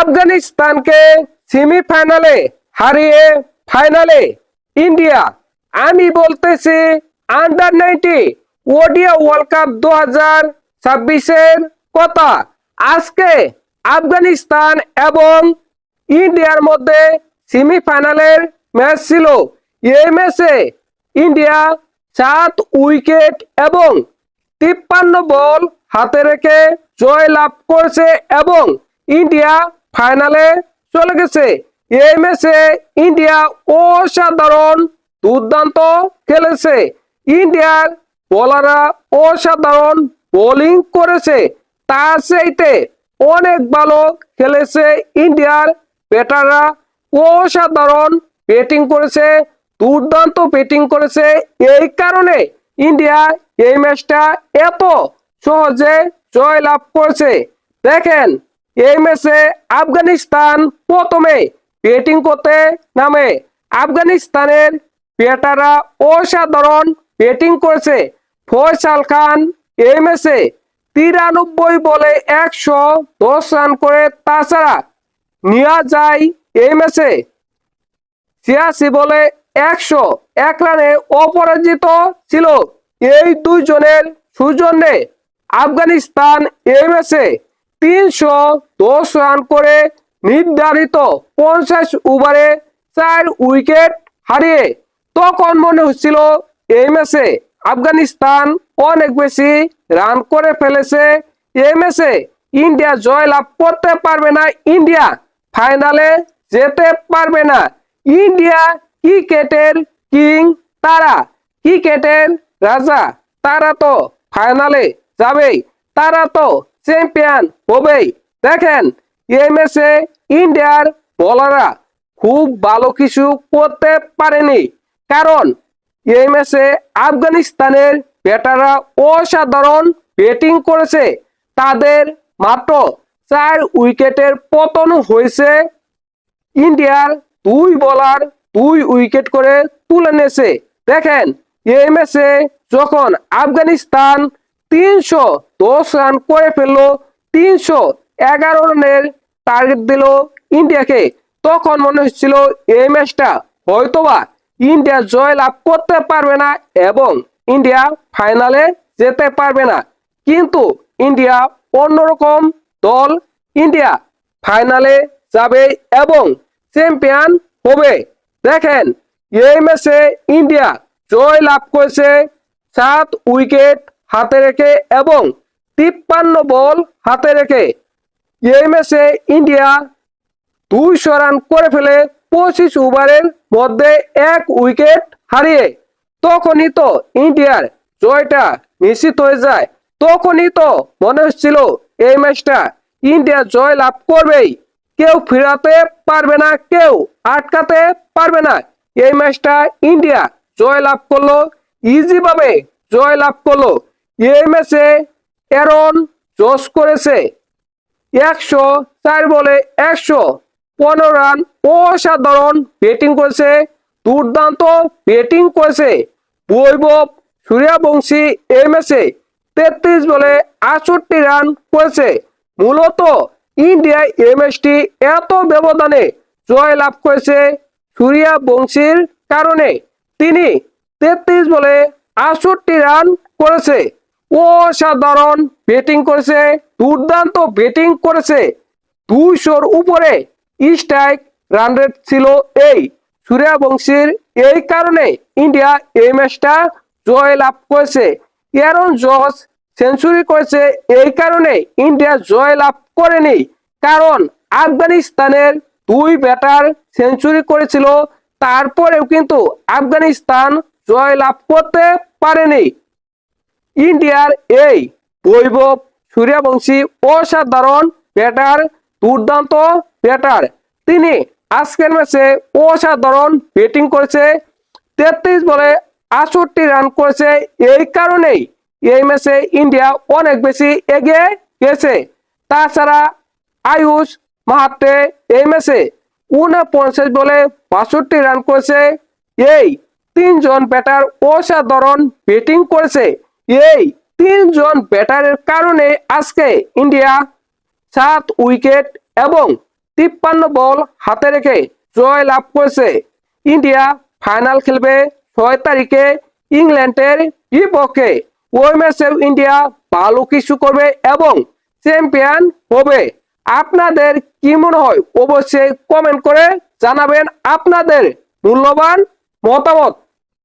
আফগানিস্তানকে সেমিফাইনালে হারিয়ে ফাইনালে ইন্ডিয়া। আমি বলতেছি আন্ডার নাইনটি ওডিয়া ওয়ার্ল্ড কাপ দু হাজার ছাব্বিশের কথা। আজকে আফগানিস্তান এবং ইন্ডিয়ার মধ্যে সেমিফাইনালের ম্যাচ ছিল। এই ম্যাচে ইন্ডিয়া সাত উইকেট এবং তিপ্পান্ন বল হাতে রেখে জয় লাভ করেছে এবং ইন্ডিয়া ফাইনালে চলে গেছে এই ম্যাচে ইন্ডিয়া অসাধারণ দুর্দান্ত খেলেছে। ইন্ডিয়ার বোলাররা অসাধারণ বোলিং করেছে। তার চাইতে অনেক ভালো খেলেছে ইন্ডিয়ার ব্যাটাররা। অসাধারণ ব্যাটিং করেছে, দুর্দান্ত ব্যাটিং করেছে। এই কারণে ইন্ডিয়া এই ম্যাচটা এত সহজে জয় লাভ করেছে। দেখেন এই ম্যাচে আফগানিস্তান প্রথমে ব্যাটিং করতে নামে। আফগানিস্তানের ব্যাটাররা অসাধারণ ব্যাটিং করেছে। ফয়সাল খান এই ম্যাচে তিরানব্বই বলে একশো দশ রান করে, তাছাড়া নেওয়া যায় এই ম্যাচে ছিয়াশি বলে একশো এক রানে অপরাজিত ছিল। এই দুইজনের সৌজন্যে আফগানিস্তান এই ম্যাচে তিনশো দশ রান করে নির্ধারিত পঞ্চাশ ওভারে চার উইকেট হারিয়ে। তখন মনে হচ্ছিল এই ম্যাচে আফগানিস্তান অনেক বেশি রান করে ফেলেছে। এই ম্যাচে ইন্ডিয়া জয় লাভ করতে পারবে না, ইন্ডিয়া ফাইনালে যেতে পারবে না। ইন্ডিয়া ক্রিকেটের কিং তারা, ক্রিকেটের রাজা, তারা তো ফাইনালে যাবেই, তারা তো চ্যাম্পিয়ন হবেই। দেখেন এই ম্যাচে ইন্ডিয়ার বলাররা খুব ভালো কিছু করতে পারেনি। কারণ এই ম্যাচে আফগানিস্তানের ব্যাটাররা অসাধারণ ব্যাটিং করেছে। তাদের মাত্র চার উইকেটের পতন হয়েছে। ইন্ডিয়ার দুই বলার দুই উইকেট করে তুলে নিয়েছে। দেখেন এই ম্যাচে যখন আফগানিস্তান তিনশো, দশ রান করে ফেলল, তিনশো এগারো রানের টার্গেট দিল ইন্ডিয়াকে। তখন মনে হচ্ছিল এই ম্যাচটা হয়তোবা ইন্ডিয়া জয় লাভ করতে পারবে না এবং ইন্ডিয়া ফাইনালে যেতে পারবে না। কিন্তু ইন্ডিয়া অন্যরকম দল, ইন্ডিয়া ফাইনালে যাবে এবং চ্যাম্পিয়ন হবে। দেখেন, এই ম্যাচে ইন্ডিয়া জয় লাভ করেছে সাত উইকেট হাতে রেখে এবং তিপ্পান্ন বল হাতে রেখে এই ম্যাচে ইন্ডিয়া দুইশো রান করে ফেলে পঁচিশ ওভারের মধ্যে এক উইকেট হারিয়ে। তখনই তো ইন্ডিয়ার জয়টা নিশ্চিত হয়ে যায়। তখনই তো মনে হচ্ছিল এই ম্যাচটা ইন্ডিয়া জয় লাভ করবেই। কেউ ফিরাতে পারবে না, কেউ আটকাতে পারবে না। এই ম্যাচটা ইন্ডিয়া জয় লাভ করল ইজি ভাবে জয় লাভ করল। এই ম্যাচে এরন জস করেছে। একশো চার বলে একশো পনেরো রান। অসাধারণ ব্যাটিং করেছে, দুর্দান্ত ব্যাটিং করেছে। বৈভব সূর্যবংশী এই ম্যাচে তেত্রিশ বলে আটষট্টি রান করেছে। মূলত ইন্ডিয়া এই ম্যাচটি এত ব্যবধানে জয় লাভ করেছে সূর্যবংশীর কারণে। তিনি তেত্রিশ বলে আটষট্টি রান করেছে। অসাধারণ ব্যাটিং করেছে, দুর্দান্ত ব্যাটিং করেছে। দুইশোর উপরে স্ট্রাইক রান রেট ছিল এই। সূর্যবংশীর এই কারণে ইন্ডিয়া এই ম্যাচটা জয় লাভ করেছে। এরন জস সেঞ্চুরি করেছে, এই কারণে ইন্ডিয়া জয় লাভ করেনি। কারণ আফগানিস্তানের দুই ব্যাটার সেঞ্চুরি করেছিল, তারপরেও কিন্তু আফগানিস্তান জয় লাভ করতে পারেনি। ইন্ডিয়ার এই বৈভব সূর্যবংশী অসাধারণ ব্যাটার দুর্দান্ত ব্যাটার তিনি আজকের ম্যাচে অসাধারণ ব্যাটিং করেছে, তেত্রিশ বলে আটষট্টি রান করেছে। এই কারণেই এই ম্যাচে ইন্ডিয়া অনেক বেশি এগিয়ে গেছে। তাছাড়া আয়ুষ মাহাত্রে এই ম্যাচে উনপঞ্চাশ বলে বাষট্টি রান করেছে। এই তিনজন ব্যাটার অসাধারণ ব্যাটিং করেছে। এই তিনজন ব্যাটারের কারণে আজকে ইন্ডিয়া সাত উইকেট এবং তিপ্পান্ন বল হাতে রেখে জয় লাভ করেছে। ইন্ডিয়া ফাইনাল খেলবে ছয় তারিখে ইংল্যান্ডের বিপক্ষে। ওই ম্যাচে ইন্ডিয়া ভালো কিছু করবে এবং চ্যাম্পিয়ন হবে। আপনাদের কি মনে হয়? অবশ্যই কমেন্ট করে জানাবেন। আপনাদের মূল্যবান মতামত